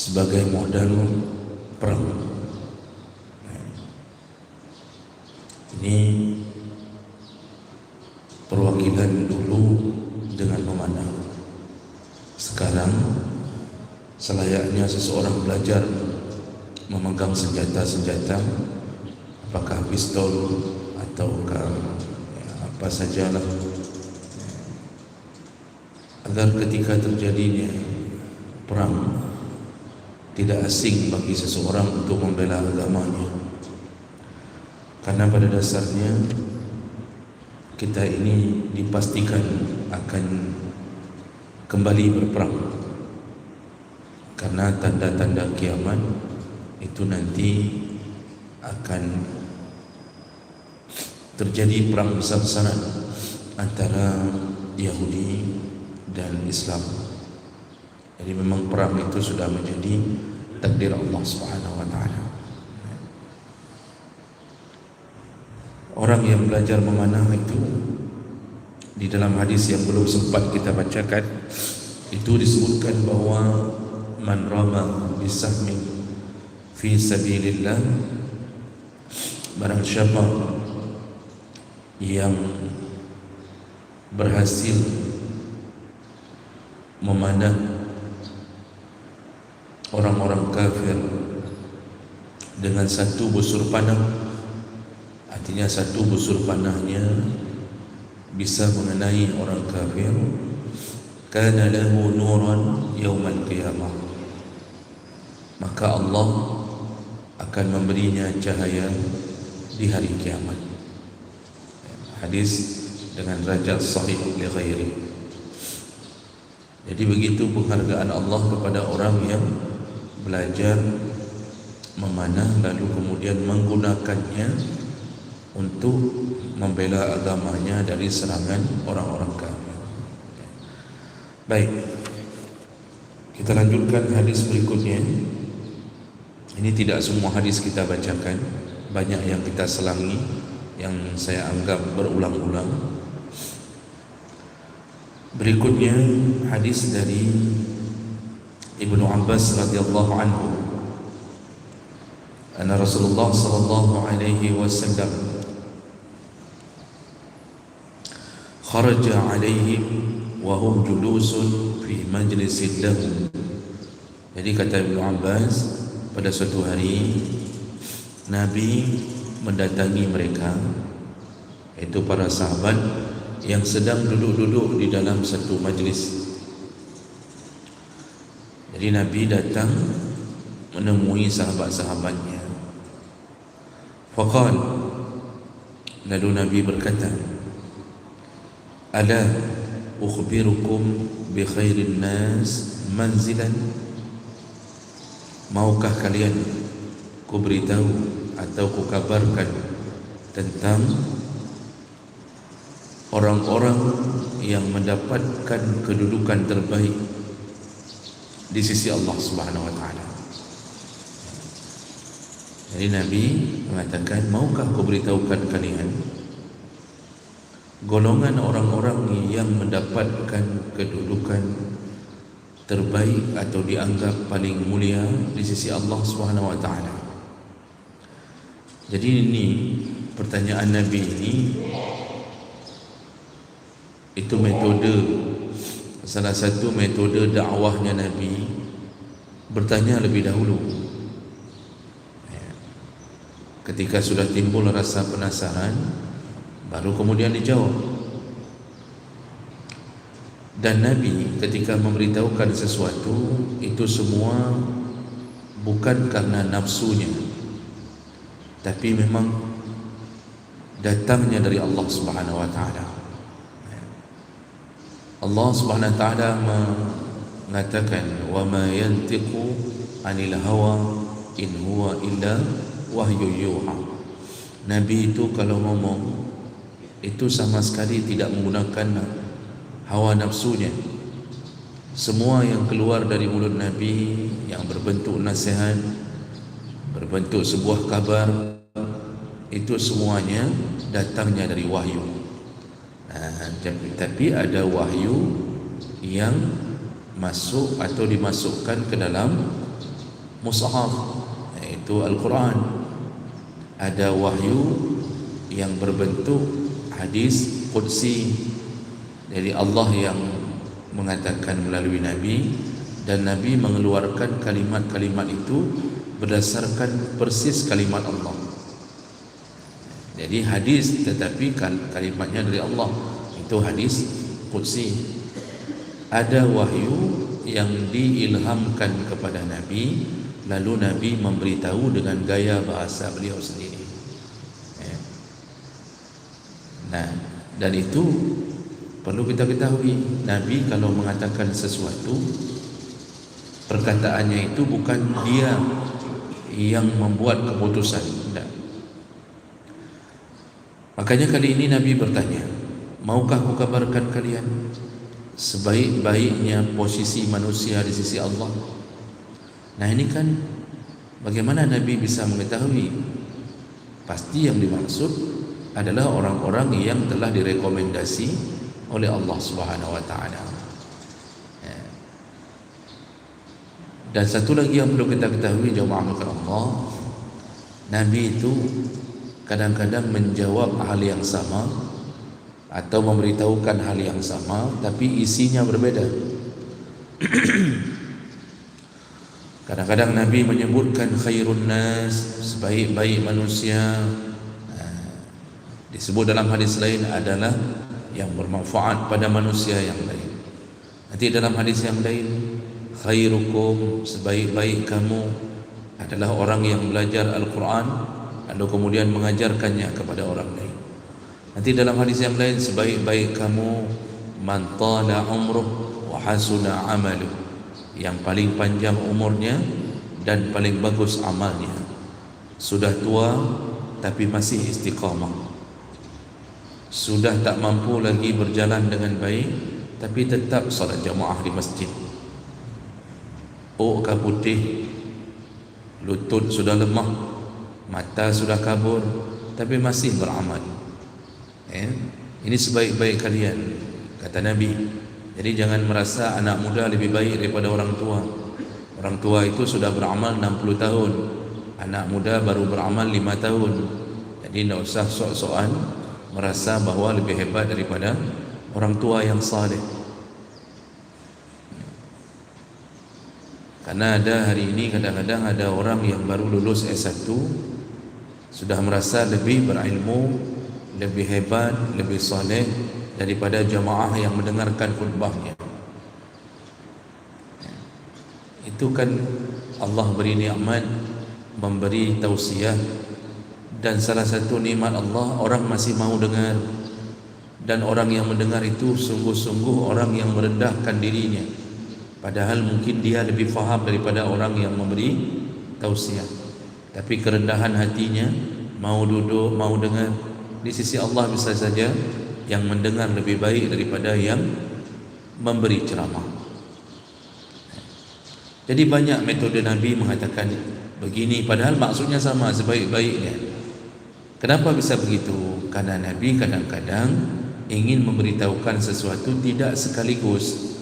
sebagai modal perang. Ini perwakilan dulu dengan memandang. Sekarang selayaknya seseorang belajar memegang senjata-senjata apakah pistol ataukah ya, apa sajalah agar ketika terjadinya perang tidak asing bagi seseorang untuk membela agamanya karena pada dasarnya kita ini dipastikan akan kembali berperang karena tanda-tanda kiamat itu nanti akan terjadi perang besar-besaran antara Yahudi dan Islam. Jadi memang perang itu sudah menjadi takdir Allah Subhanahu wa taala. Orang yang belajar memanah itu di dalam hadis yang belum sempat kita bacakan itu disebutkan bahawa man rama bisahmin fi sabilillah barang siapa yang berhasil memanah orang-orang kafir. Dengan satu busur panah artinya satu busur panahnya bisa mengenai orang kafir. Kana lahu nuran yaumal qiyamah. Maka Allah akan memberinya cahaya di hari kiamat. Hadis dengan derajat sahih li ghairi. Jadi begitu penghargaan Allah kepada orang yang belajar memanah lalu kemudian menggunakannya untuk membela agamanya dari serangan orang-orang kafir. Baik. Kita lanjutkan hadis berikutnya. Ini tidak semua hadis kita bacakan, banyak yang kita selangi yang saya anggap berulang-ulang. Berikutnya hadis dari Ibnu Abbas radhiyallahu anhu. Anna Rasulullah sallallahu alaihi wasallam kharaja alaihim wa hum julusun fi majlisin lahum. Jadi kata Ibnu Abbas pada suatu hari Nabi mendatangi mereka itu para sahabat yang sedang duduk-duduk di dalam satu majlis. Jadi Nabi datang menemui sahabat-sahabatnya. Faqal lalu Nabi berkata, "Ala ukhbirukum bi khairin nas manzilan?" Maukah kalian ku beritahu atau kukabarkan tentang orang-orang yang mendapatkan kedudukan terbaik di sisi Allah Subhanahu wa taala. Jadi Nabi mengatakan, "Maukah aku beritahukan kalian golongan orang-orang yang mendapatkan kedudukan terbaik atau dianggap paling mulia di sisi Allah Subhanahu wa taala?" Jadi ini pertanyaan Nabi ini itu metode salah satu metode dakwahnya Nabi bertanya lebih dahulu. Ketika sudah timbul rasa penasaran baru kemudian dijawab. Dan Nabi ketika memberitahukan sesuatu itu semua bukan karena nafsunya tapi memang datangnya dari Allah Subhanahu wa taala. Allah Subhanahu taala mengatakan wa ma yantiqu anil hawa in huwa illa wahyu yuha. Nabi itu kalau ngomong itu sama sekali tidak menggunakan hawa nafsunya. Semua yang keluar dari mulut Nabi yang berbentuk nasihat, berbentuk sebuah kabar itu semuanya datangnya dari wahyu tapi ada wahyu yang masuk atau dimasukkan ke dalam mushaf yaitu Al-Quran ada wahyu yang berbentuk hadis qudsi dari Allah yang mengatakan melalui Nabi dan Nabi mengeluarkan kalimat-kalimat itu berdasarkan persis kalimat Allah. Jadi hadis tetapi kalimatnya dari Allah itu hadis qudsi. Ada wahyu yang diilhamkan kepada Nabi lalu Nabi memberitahu dengan gaya bahasa beliau sendiri. Ya. Nah, dan itu perlu kita ketahui Nabi kalau mengatakan sesuatu perkataannya itu bukan dia yang membuat keputusan makanya kali ini Nabi bertanya maukah aku kabarkan kalian sebaik-baiknya posisi manusia di sisi Allah nah ini kan bagaimana Nabi bisa mengetahui pasti yang dimaksud adalah orang-orang yang telah direkomendasi oleh Allah Subhanahu wa taala. Ya. Dan satu lagi yang perlu kita ketahui jemaah Allah, Nabi itu kadang-kadang menjawab hal yang sama atau memberitahukan hal yang sama tapi isinya berbeda. Kadang-kadang Nabi menyebutkan khairun nas sebaik-baik manusia. Ha. Disebut dalam hadis lain adalah yang bermanfaat pada manusia yang lain. Nanti dalam hadis yang lain, khairukum sebaik-baik kamu adalah orang yang belajar Al-Quran lalu kemudian mengajarkannya kepada orang lain. Nanti dalam hadis yang lain, sebaik-baik kamu man tala umruh wa hasuna amalu yang paling panjang umurnya dan paling bagus amalnya. Sudah tua tapi masih istiqamah sudah tak mampu lagi berjalan dengan baik tapi tetap salat jamaah di masjid oh putih lutut sudah lemah mata sudah kabur tapi masih beramal eh? ini sebaik-baik kalian kata Nabi jadi jangan merasa anak muda lebih baik daripada orang tua orang tua itu sudah beramal 60 tahun anak muda baru beramal 5 tahun jadi tidak usah sok-sokan merasa bahawa lebih hebat daripada orang tua yang saleh. Karena ada hari ini kadang-kadang ada orang yang baru lulus S1 sudah merasa lebih berilmu, lebih hebat, lebih saleh daripada jamaah yang mendengarkan khutbahnya. Itu kan Allah beri nikmat memberi tausiah dan salah satu nikmat Allah orang masih mau dengar. Dan orang yang mendengar itu sungguh-sungguh orang yang merendahkan dirinya. Padahal mungkin dia lebih faham daripada orang yang memberi tausiah tapi kerendahan hatinya mau duduk mau dengar di sisi Allah bisa saja yang mendengar lebih baik daripada yang memberi ceramah jadi banyak metode Nabi mengatakan begini padahal maksudnya sama sebaik-baiknya Kenapa bisa begitu? Karena Nabi kadang-kadang ingin memberitahukan sesuatu tidak sekaligus.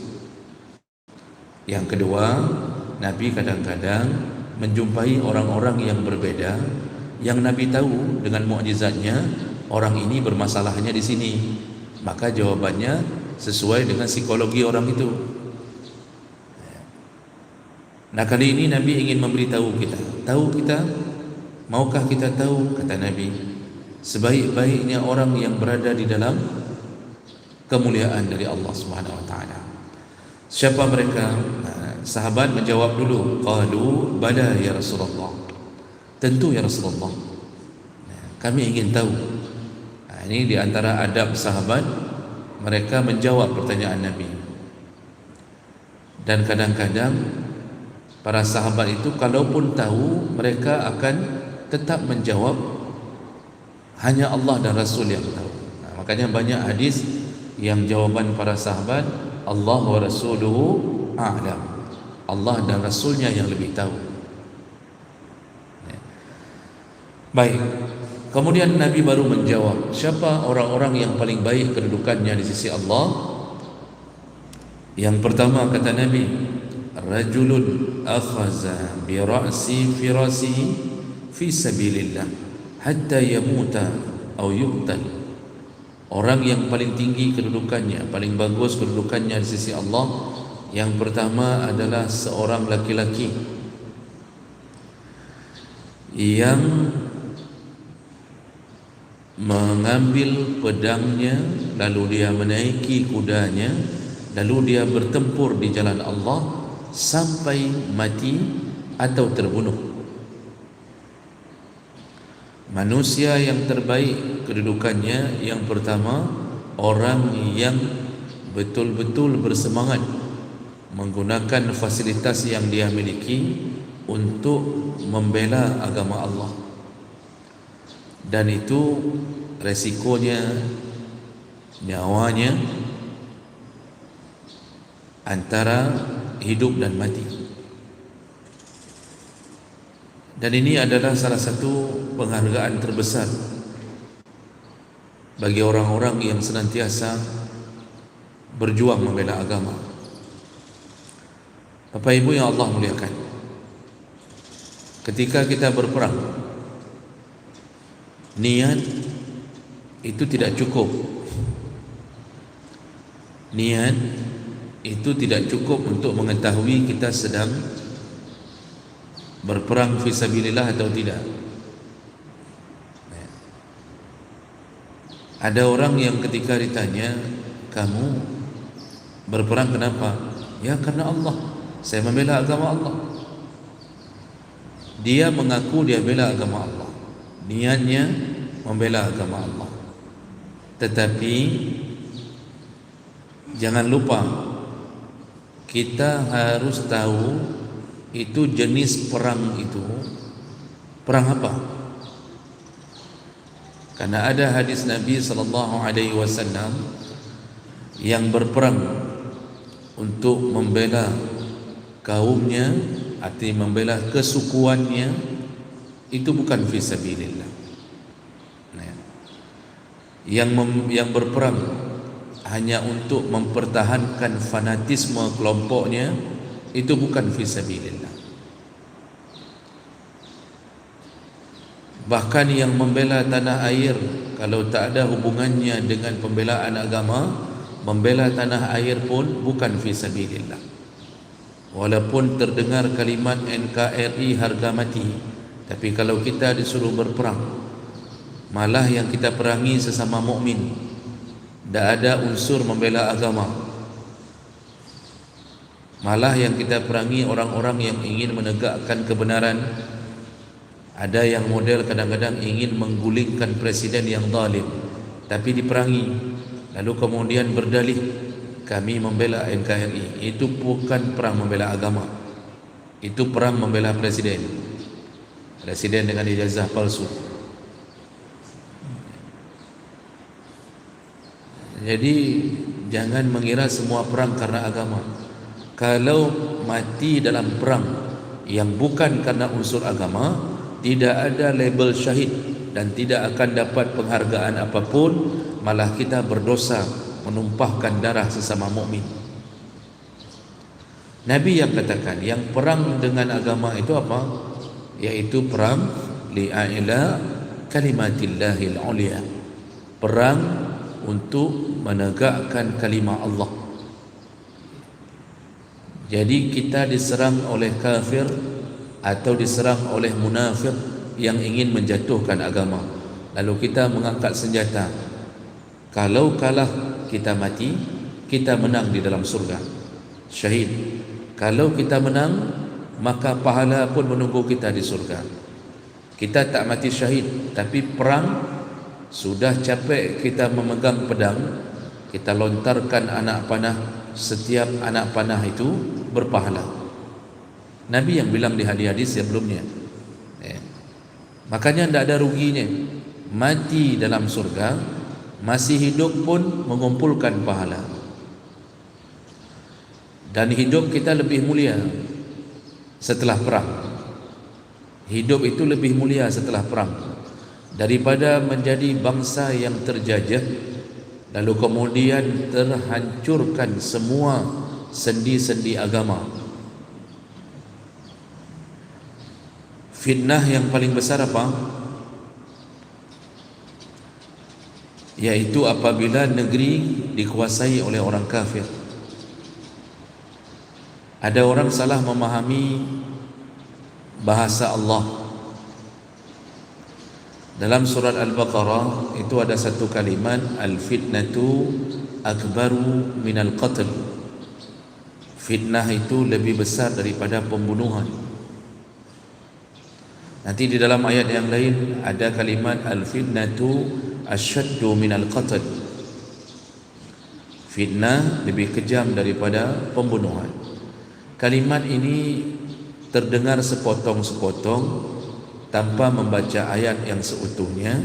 Yang kedua, Nabi kadang-kadang menjumpai orang-orang yang berbeda yang Nabi tahu dengan mukjizatnya orang ini bermasalahnya di sini. Maka jawabannya sesuai dengan psikologi orang itu. Nah kali ini Nabi ingin memberitahu kita Tahu kita Maukah kita tahu kata Nabi sebaik-baiknya orang yang berada di dalam kemuliaan dari Allah Subhanahu wa taala. Siapa mereka? Sahabat menjawab dulu, qalu bala ya Rasulullah. Tentu ya Rasulullah. kami ingin tahu. ini di antara adab sahabat mereka menjawab pertanyaan Nabi. Dan kadang-kadang para sahabat itu kalaupun tahu mereka akan tetap menjawab hanya Allah dan Rasul yang tahu. Nah, makanya banyak hadis yang jawaban para sahabat Allah wa Rasuluhu a'lam. Allah dan Rasulnya yang lebih tahu. Ya. Baik. Kemudian Nabi baru menjawab, siapa orang-orang yang paling baik kedudukannya di sisi Allah? Yang pertama kata Nabi, rajulun akhaza bi ra'si firasihi fi sabilillah hatta yamuta atau yuqtal orang yang paling tinggi kedudukannya paling bagus kedudukannya di sisi Allah yang pertama adalah seorang laki-laki yang mengambil pedangnya lalu dia menaiki kudanya lalu dia bertempur di jalan Allah sampai mati atau terbunuh. Manusia yang terbaik kedudukannya yang pertama orang yang betul-betul bersemangat menggunakan fasilitas yang dia miliki untuk membela agama Allah. Dan itu resikonya nyawanya antara hidup dan mati. Dan ini adalah salah satu penghargaan terbesar bagi orang-orang yang senantiasa berjuang membela agama Bapak Ibu yang Allah muliakan. Ketika kita berperang niat itu tidak cukup. Niat itu tidak cukup untuk mengetahui kita sedang berperang fisabilillah atau tidak. Ada orang yang ketika ditanya kamu berperang kenapa? Ya karena Allah saya membela agama Allah. Dia mengaku dia bela agama Allah. Niatnya membela agama Allah. Tetapi jangan lupa kita harus tahu itu jenis perang itu. Perang apa? Karena ada hadis Nabi sallallahu alaihi wasallam yang berperang untuk membela kaumnya artinya membela kesukuannya itu bukan fisabilillah nah, yang mem, yang berperang hanya untuk mempertahankan fanatisme kelompoknya itu bukan fisabilillah bahkan yang membela tanah air kalau tak ada hubungannya dengan pembelaan agama membela tanah air pun bukan fisabilillah walaupun terdengar kalimat NKRI harga mati tapi kalau kita disuruh berperang Malah yang kita perangi sesama mukmin, Tak ada unsur membela agama. Malah yang kita perangi orang-orang yang ingin menegakkan kebenaran. Ada yang model kadang-kadang ingin menggulingkan presiden yang zalim Tapi diperangi Lalu kemudian berdalih Kami membela NKRI Itu bukan perang membela agama. Itu perang membela presiden. Presiden dengan ijazah palsu. Jadi jangan mengira semua perang karena agama. Kalau mati dalam perang yang bukan karena unsur agama tidak ada label syahid dan tidak akan dapat penghargaan apapun malah kita berdosa menumpahkan darah sesama mukmin. Nabi yang katakan yang perang dengan agama itu apa? yaitu perang li'aila kalimatillahil ulia perang untuk menegakkan kalimah Allah jadi kita diserang oleh kafir atau diserang oleh munafik yang ingin menjatuhkan agama lalu kita mengangkat senjata kalau kalah kita mati kita menang di dalam surga. Syahid. Kalau kita menang maka pahala pun menunggu kita di surga. Kita tak mati syahid tapi perang sudah capek kita memegang pedang kita lontarkan anak panah setiap anak panah itu berpahala. Nabi yang bilang di hadis-hadis sebelumnya eh. makanya tidak ada ruginya mati dalam surga masih hidup pun mengumpulkan pahala. Dan hidup kita lebih mulia setelah perang. Hidup itu lebih mulia setelah perang daripada menjadi bangsa yang terjajah lalu kemudian terhancurkan semua sendi-sendi agama. Fitnah yang paling besar apa? Yaitu apabila negeri dikuasai oleh orang kafir. Ada orang salah memahami bahasa Allah. Dalam surat Al-Baqarah itu ada satu kalimat al-fitnatu akbaru minal qatl. Fitnah itu lebih besar daripada pembunuhan. Nanti di dalam ayat yang lain ada kalimat al-fitnatu asyaddu minal qatl. Fitnah lebih kejam daripada pembunuhan. Kalimat ini terdengar sepotong-sepotong tanpa membaca ayat yang seutuhnya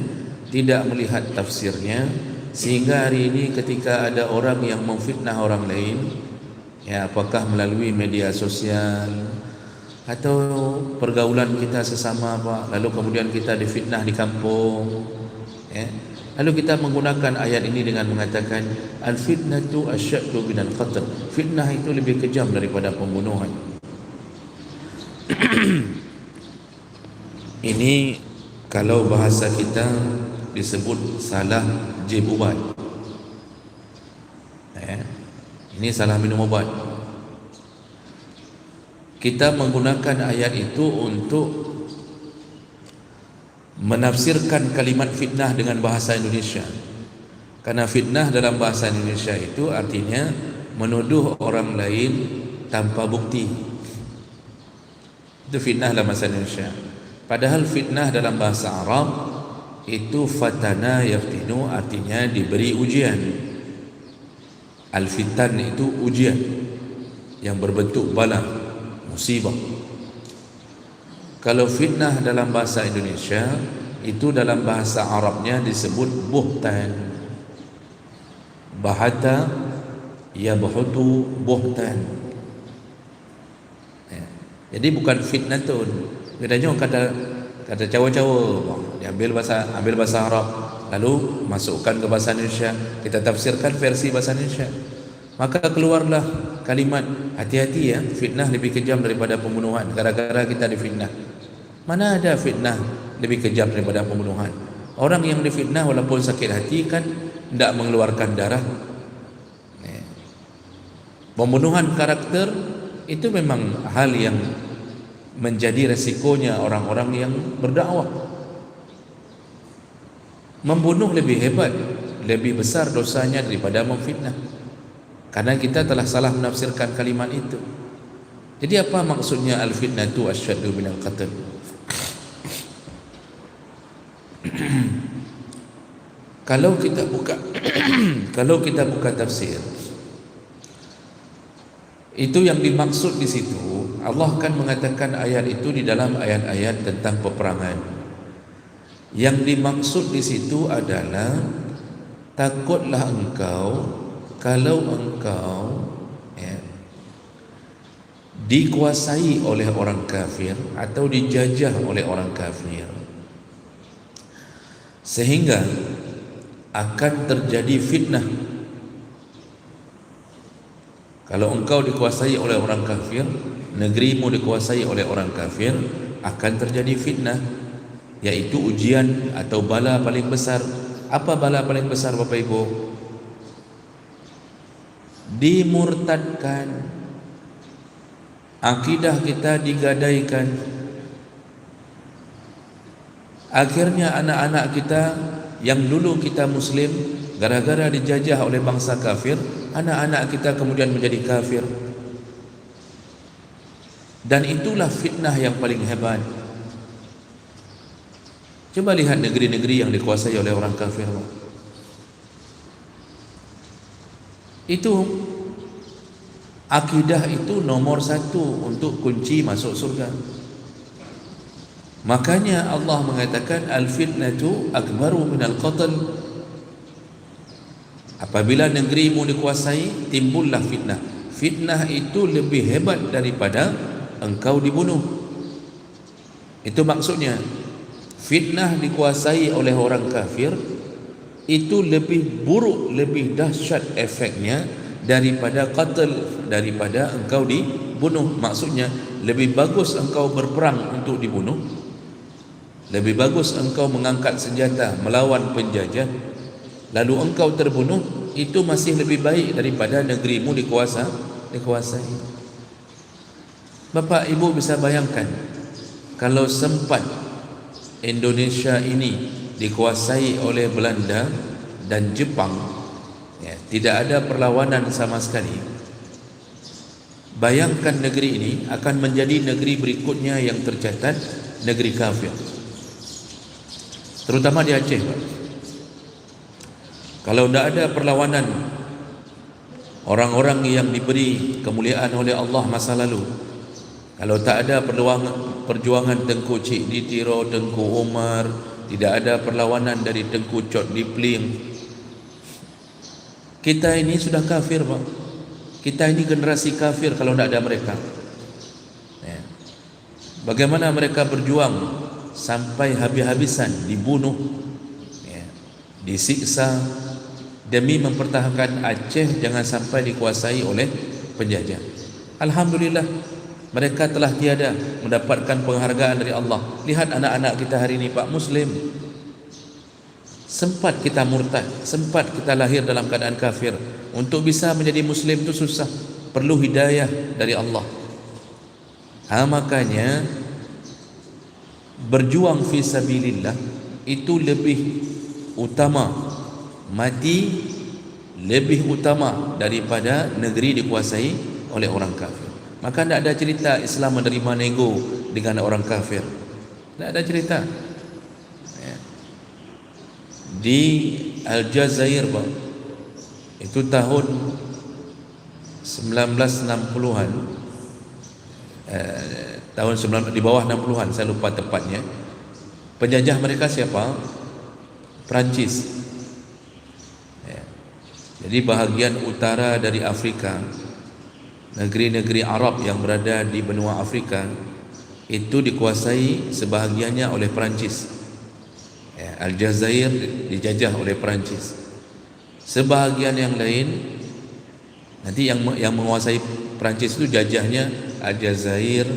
tidak melihat tafsirnya sehingga hari ini ketika ada orang yang memfitnah orang lain ya apakah melalui media sosial atau pergaulan kita sesama apa lalu kemudian kita difitnah di kampung ya lalu kita menggunakan ayat ini dengan mengatakan al fitnatu asyaddu minal qatl fitnah itu lebih kejam daripada pembunuhan Ini kalau bahasa kita disebut salah jib ubat. Eh, ini salah minum ubat. Kita menggunakan ayat itu untuk menafsirkan kalimat fitnah dengan bahasa Indonesia. Karena fitnah dalam bahasa Indonesia itu artinya menuduh orang lain tanpa bukti. Itu fitnah dalam bahasa Indonesia. Padahal fitnah dalam bahasa Arab itu fatana yaftinu artinya diberi ujian. Al-fitan itu ujian yang berbentuk bala, musibah. Kalau fitnah dalam bahasa Indonesia itu dalam bahasa Arabnya disebut buhtan. Bahata yabhutu buhtan. Ya. Jadi bukan fitnatun, Bedanya orang kata kata cawa-cawa. Dia ambil bahasa ambil bahasa Arab. Lalu masukkan ke bahasa Indonesia. Kita tafsirkan versi bahasa Indonesia. Maka keluarlah kalimat hati-hati ya fitnah lebih kejam daripada pembunuhan. Gara-gara kita difitnah mana ada fitnah lebih kejam daripada pembunuhan? Orang yang difitnah walaupun sakit hati kan tidak mengeluarkan darah. Pembunuhan karakter itu memang hal yang menjadi resikonya orang-orang yang berdakwah. Membunuh lebih hebat lebih besar dosanya daripada memfitnah. Karena kita telah salah menafsirkan kalimat itu. Jadi apa maksudnya al-fitnah itu asyadu min al-qatl kalau kita buka kalau kita buka tafsir itu yang dimaksud di situ Allah akan mengatakan ayat itu di dalam ayat-ayat tentang peperangan. Yang dimaksud di situ adalah takutlah engkau kalau engkau ya, dikuasai oleh orang kafir atau dijajah oleh orang kafir sehingga akan terjadi fitnah kalau engkau dikuasai oleh orang kafir, negerimu dikuasai oleh orang kafir, akan terjadi fitnah, yaitu ujian atau bala paling besar. Apa bala paling besar Bapak Ibu? Dimurtadkan. Akidah kita digadaikan. Akhirnya anak-anak kita yang dulu kita muslim gara-gara dijajah oleh bangsa kafir anak-anak kita kemudian menjadi kafir. Dan itulah fitnah yang paling hebat. Coba lihat negeri-negeri yang dikuasai oleh orang kafir. Itu akidah itu nomor satu untuk kunci masuk surga Makanya Allah mengatakan al-fitnatu akbaru min al-qatl. Apabila negerimu dikuasai, timbullah fitnah. Fitnah itu lebih hebat daripada engkau dibunuh. Itu maksudnya. Fitnah dikuasai oleh orang kafir itu lebih buruk, lebih dahsyat efeknya daripada qatl, daripada engkau dibunuh. Maksudnya lebih bagus engkau berperang untuk dibunuh lebih bagus engkau mengangkat senjata melawan penjajah lalu engkau terbunuh itu masih lebih baik daripada negerimu dikuasa dikuasai Bapak Ibu bisa bayangkan kalau sempat Indonesia ini dikuasai oleh Belanda dan Jepang ya, tidak ada perlawanan sama sekali Bayangkan negeri ini akan menjadi negeri berikutnya yang tercatat negeri kafir. Terutama di Aceh. Kalau tidak ada perlawanan orang-orang yang diberi kemuliaan oleh Allah masa lalu. Kalau tak ada perjuangan, perjuangan Tengku Cik di Tiro, Tengku Umar, tidak ada perlawanan dari Tengku Cot di Pling. Kita ini sudah kafir, Pak. Kita ini generasi kafir kalau tidak ada mereka. Ya. Bagaimana mereka berjuang sampai habis-habisan, dibunuh, ya. disiksa demi mempertahankan Aceh jangan sampai dikuasai oleh penjajah. Alhamdulillah mereka telah tiada mendapatkan penghargaan dari Allah. Lihat anak-anak kita hari ini Pak Muslim. Sempat kita murtad, sempat kita lahir dalam keadaan kafir. Untuk bisa menjadi muslim itu susah Perlu hidayah dari Allah ha, Makanya Berjuang fi sabilillah Itu lebih utama. Mati Lebih utama daripada negeri dikuasai oleh orang kafir. Maka tidak ada cerita Islam menerima nego dengan orang kafir. Tidak ada cerita. Ya. Di Aljazair itu tahun 1960-an eh, tahun 9 di bawah 60-an saya lupa tepatnya. Penjajah mereka siapa? Perancis. Ya. jadi bahagian utara dari Afrika negeri-negeri Arab yang berada di benua Afrika itu dikuasai sebahagiannya oleh Perancis. Ya, Aljazair dijajah oleh Perancis. Sebahagian yang lain nanti yang yang menguasai Perancis itu jajahnya Aljazair,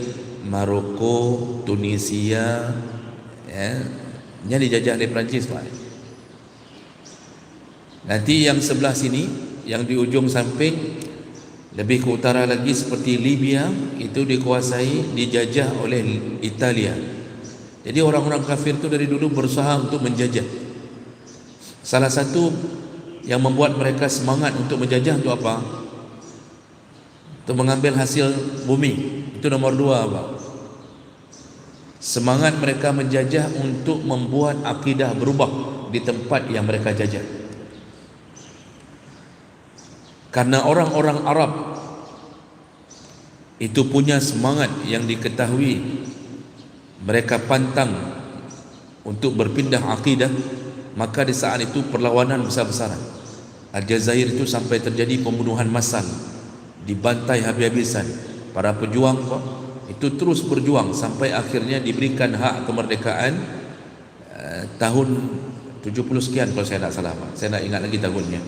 Maroko, Tunisia, ya, yang dijajah oleh Perancis Pak. Nanti yang sebelah sini, yang di ujung samping lebih ke utara lagi seperti Libya itu dikuasai, dijajah oleh Italia. Jadi orang-orang kafir itu dari dulu berusaha untuk menjajah. Salah satu yang membuat mereka semangat untuk menjajah untuk apa? Untuk mengambil hasil bumi. Itu nomor dua apa? Semangat mereka menjajah untuk membuat akidah berubah di tempat yang mereka jajah. Karena orang-orang Arab itu punya semangat yang diketahui mereka pantang untuk berpindah akidah maka di saat itu perlawanan besar-besaran Aljazair itu sampai terjadi pembunuhan massal dibantai habis-habisan para pejuang itu terus berjuang sampai akhirnya diberikan hak kemerdekaan uh, tahun 70 sekian kalau saya tak salah Pak. saya nak ingat lagi tahunnya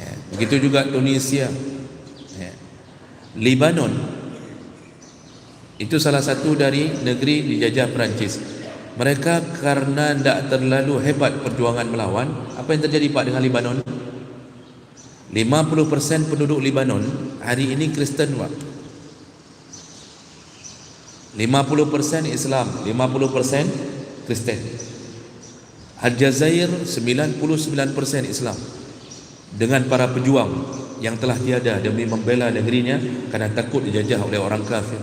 ya. begitu juga Tunisia ya. Lebanon itu salah satu dari negeri dijajah Perancis mereka karena tidak terlalu hebat perjuangan melawan apa yang terjadi Pak dengan Lebanon 50% penduduk Libanon hari ini Kristen Pak. 50% Islam, 50% Kristen. Aljazair 99% Islam dengan para pejuang yang telah tiada demi membela negerinya kerana takut dijajah oleh orang kafir.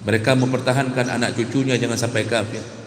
Mereka mempertahankan anak cucunya jangan sampai kafir.